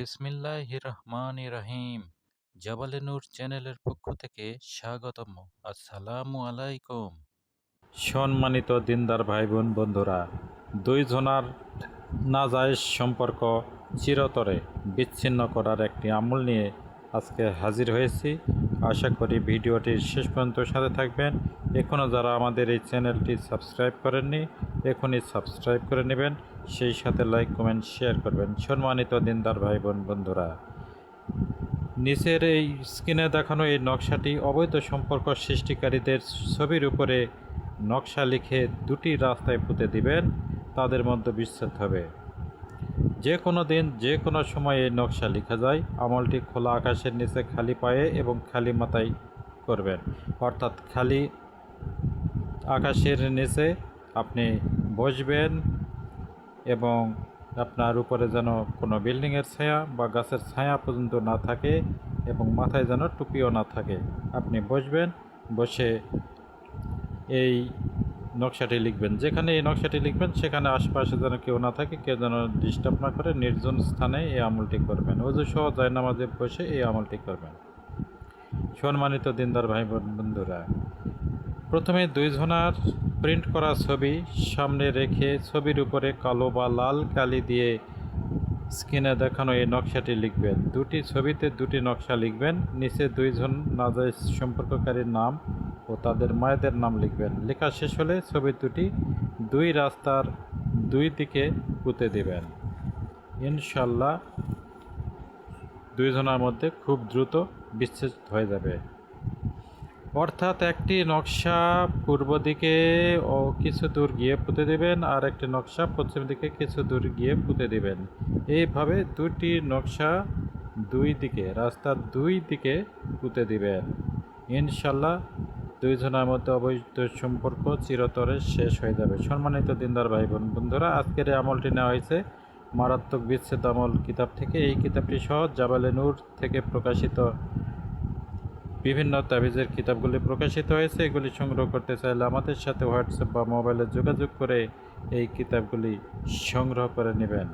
বিসমিল্লাহ রহমান রহিম জাবালে নূর চ্যানেলের পক্ষ থেকে স্বাগতম। আসসালামু আলাইকুম। সম্মানিত দিনদার ভাই বোন বন্ধুরা দুই জনার নাজায়েজ সম্পর্ক চিরতরে বিচ্ছিন্ন করার একটি আমল নিয়ে আজকে হাজির হয়েছি। আশা করি ভিডিওটির শেষ পর্যন্ত সাথে থাকবেন। এখনও যারা আমাদের এই চ্যানেলটি সাবস্ক্রাইব করেননি এখনই সাবস্ক্রাইব করে নেবেন, সেই সাথে লাইক কমেন্ট শেয়ার করবেন। সম্মানিত দিনদার ভাই বোন বন্ধুরা। নিচের এই স্ক্রিনে দেখানো এই নকশাটি অবৈধ সম্পর্ক সৃষ্টিকারীদের ছবির উপরে নকশা লিখে দুটি রাস্তায় পুঁতে দিবেন, তাদের মধ্যে বিচ্ছেদ হবে। যে কোনো দিন, যে কোনো সময় এই নকশা লেখা যায়, আমলটি খোলা আকাশের নিচে খালি পায়ে এবং খালি মাথায় করবেন। অর্থাৎ খালি আকাশের নিচে আপনি বসবেন এবং আপনার উপরে যেন কোনো বিল্ডিংয়ের ছায়া বা গাছের ছায়া পর্যন্ত না থাকে এবং মাথায় যেন টুপিও না থাকে। আপনি বসবেন, বসে এই নকশাটি লিখবেন। যেখানে এই নকশাটি লিখবেন, সেখানে আশপাশে যেন কেউ না থাকে, কেউ যেন ডিস্টার্ব না করে, নির্জন স্থানে এই আমলটি করবেন। অজু সহ নামাজে বসে এই আমলটি করবেন। সম্মানিত দিনদার ভাই বোন, বন্ধুরা প্রথমে দুইজনার প্রিন্ট করা ছবি সামনে রেখে ছবির উপরে কালো বা লাল কালি দিয়ে স্ক্রিনে দেখানো এই নকশাটি লিখবেন। দুটি ছবিতে দুটি নকশা লিখবেন। নিচে দুইজন নাজাইজ সম্পর্ককারীর নাম ও তাদের মায়েদের নাম লিখবেন। লেখা শেষ হলে ছবি দুটি দুই রাস্তার দুই দিকে পুঁতে দিবেন। ইনশাল্লাহ দুইজনের মধ্যে খুব দ্রুত বিচ্ছেদ হয়ে যাবে। অর্থাৎ একটি নকশা পূর্ব দিকে ও কিছু দূর গিয়ে পুঁতে দেবেন আর একটি নকশা পশ্চিম দিকে কিছু দূর গিয়ে পুঁতে দেবেন। এইভাবে দুটি নকশা দুই দিকে রাস্তার দুই দিকে পুঁতে দিবেন। ইনশাল্লাহ দুইজনের মধ্যে অবৈধ সম্পর্ক চিরতরে শেষ হয়ে যাবে। সম্মানিত দিনদার ভাই বোন বন্ধুরা, আজকের এই আমলটি নেওয়া হয়েছে মারাত্মক বিচ্ছেদ আমল কিতাব থেকে। এই কিতাবটি সহ জাবালে নূর থেকে প্রকাশিত বিভিন্ন তাবিজের কিতাবগুলি প্রকাশিত হয়েছে। এগুলি সংগ্রহ করতে চাইলে আমাদের সাথে হোয়াটসঅ্যাপ বা মোবাইলে যোগাযোগ করে এই কিতাবগুলি সংগ্রহ করে নেবেন।